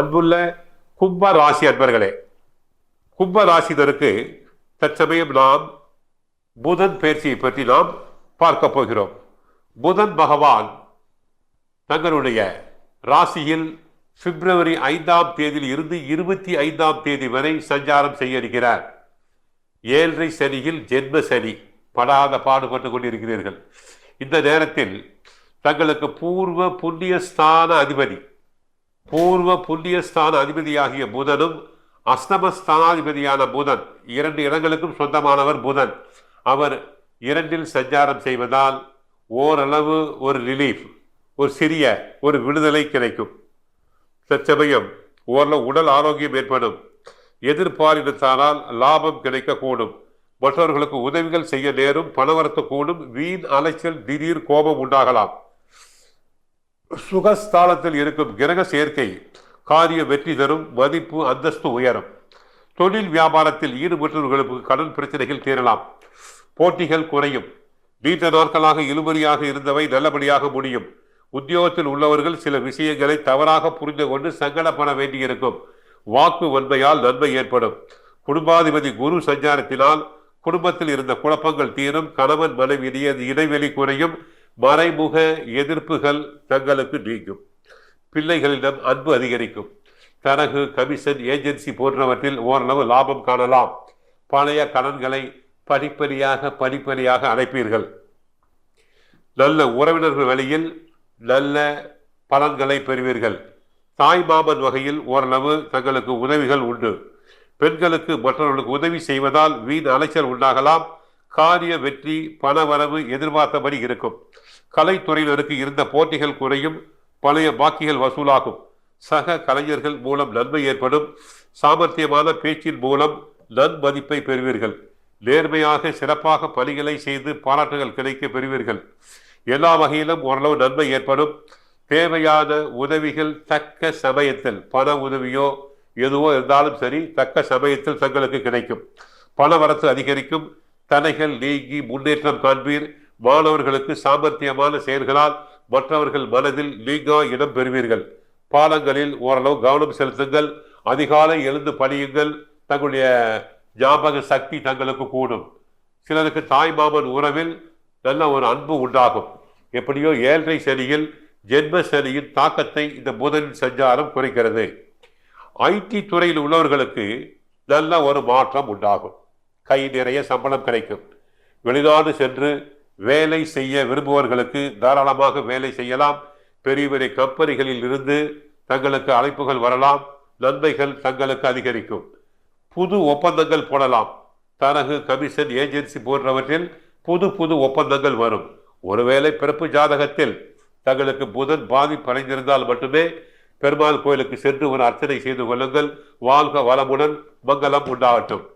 அன்புள்ள கும்ப ராசி அன்பர்களே கும்ப ராசினருக்கு தற்சமயம் நாம் புதன் பயிற்சியை பற்றி நாம் பார்க்க போகிறோம். புதன் பகவான் தங்களுடைய ராசியில் பிப்ரவரி ஐந்தாம் தேதியில் இருந்து இருபத்தி ஐந்தாம் தேதி வரை சஞ்சாரம் செய்ய இருக்கிறார். ஏழரை சனியில் ஜென்ம சனி படாத பாடுபட்டு கொண்டிருக்கிறீர்கள். இந்த நேரத்தில் தங்களுக்கு பூர்வ புண்ணிய ஸ்தான அதிபதி பூர்வ புண்ணிய ஸ்தான அதிபதியாகிய புதனும் அஸ்தமஸ்தானாதிபதியான புதன். இரண்டு இடங்களுக்கும் சொந்தமானவர் புதன். அவர் இரண்டில் சஞ்சாரம் செய்வதால் ஓரளவு ஒரு ரிலீஃப் ஒரு சிறிய ஒரு விடுதலை கிடைக்கும். தற்சமயம் ஓரளவு உடல் ஆரோக்கியம் ஏற்படும். எதிர்பாலினத்தானால் லாபம் கிடைக்கக்கூடும். மற்றவர்களுக்கு உதவிகள் செய்ய நேரும் பணவரத்து கூடும். வீண் அலைச்சல் திடீர் கோபம் உண்டாகலாம். சுகஸ்தானத்தில் இருக்கும் கிரக சேர்க்கை காரிய வெற்றி தரும் மதிப்பு அந்தஸ்து உயரும். தொழில் வியாபாரத்தில் ஈடுபட்டவர்களுக்கு கடன் பிரச்சனைகள் தீரலாம். போட்டிகள் குறையும். நீண்ட நாட்களாக இழுபறியாக இருந்தவை நல்லபடியாக முடியும். உத்தியோகத்தில் உள்ளவர்கள் சில விஷயங்களை தவறாக புரிந்து கொண்டு சங்கடப்பட வேண்டியிருக்கும். வாக்கு வன்மையால் நன்மை ஏற்படும். குடும்பாதிபதி குரு சஞ்சாரத்தினால் குடும்பத்தில் இருந்த குழப்பங்கள் தீரும். கணவன் மனைவி இடைவெளி குறையும். மறைமுக எதிர்ப்புகள் தங்களுக்கு நீங்கும். பிள்ளைகளிடம் அன்பு அதிகரிக்கும். தரகு கமிஷன் ஏஜென்சி போன்றவற்றில் ஓரளவு லாபம் காணலாம். பழைய கடன்களை படிப்படியாக படிப்படியாக அடைப்பீர்கள். நல்ல உறவினர்கள் வழியில் நல்ல பலன்களை பெறுவீர்கள். தாய் மாமன் வகையில் ஓரளவு தங்களுக்கு உதவிகள் உண்டு. பெண்களுக்கு மற்றவர்களுக்கு உதவி செய்வதால் வீண் அலைச்சல் உண்டாகலாம். காரிய வெற்றி பணவரவு எதிர்பார்த்தபடி இருக்கும். கலைத்துறையினருக்கு இருந்த போட்டிகள் குறையும் பழைய பாக்கிகள் வசூலாகும். சக கலைஞர்கள் மூலம் நன்மை ஏற்படும் சாமர்த்தியமான பேச்சின் மூலம் நன்மதிப்பை பெறுவீர்கள். நேர்மையாக சிறப்பாக பணிகளை செய்து பாராட்டுகள் கிடைக்க பெறுவீர்கள். எல்லா வகையிலும் ஓரளவு நன்மை ஏற்படும். தேவையான உதவிகள் தக்க சமயத்தில் பண உதவியோ எதுவோ இருந்தாலும் சரி தக்க சமயத்தில் தங்களுக்கு கிடைக்கும். பண வரத்து அதிகரிக்கும். தடைகள் நீங்கி முன்னேற்றம் காண்பீர். மாணவர்களுக்கு சாமர்த்தியமான செயல்களால் மற்றவர்கள் மனதில் நீங்கா இடம் பெறுவீர்கள். பாலங்களில் ஓரளவு கவனம் செலுத்துங்கள். அதிகாலை எழுந்து பணியுங்கள். தங்களுடைய ஞாபக சக்தி தங்களுக்கு கூடும். சிலருக்கு தாய் மாமன் உறவில் நல்ல ஒரு அன்பு உண்டாகும். எப்படியோ ஏழரை சனியில் ஜென்ம சனியின் தாக்கத்தை இந்த புதனின் சஞ்சாரம் குறைக்கிறது. ஐடி துறையில் உள்ளவர்களுக்கு நல்ல ஒரு மாற்றம் உண்டாகும். கை நிறைய சம்பளம் கிடைக்கும். வெளிநாடு சென்று வேலை செய்ய விரும்புவர்களுக்கு தாராளமாக வேலை செய்யலாம். பெரிய பெரிய கம்பெனிகளில் இருந்து தங்களுக்கு அழைப்புகள் வரலாம். நன்மைகள் தங்களுக்கு அதிகரிக்கும். புது ஒப்பந்தங்கள் போடலாம். தனகு கமிஷன் ஏஜென்சி போன்றவற்றில் புது புது ஒப்பந்தங்கள் வரும். ஒருவேளை பிறப்பு ஜாதகத்தில் தங்களுக்கு புதன் பாதிப்படைந்திருந்தால் மட்டுமே பெருமாள் கோயிலுக்கு சென்று ஒரு அர்ச்சனை செய்து கொள்ளுங்கள். வாழ்க வளமுடன் மங்களம் உண்டாகட்டும்.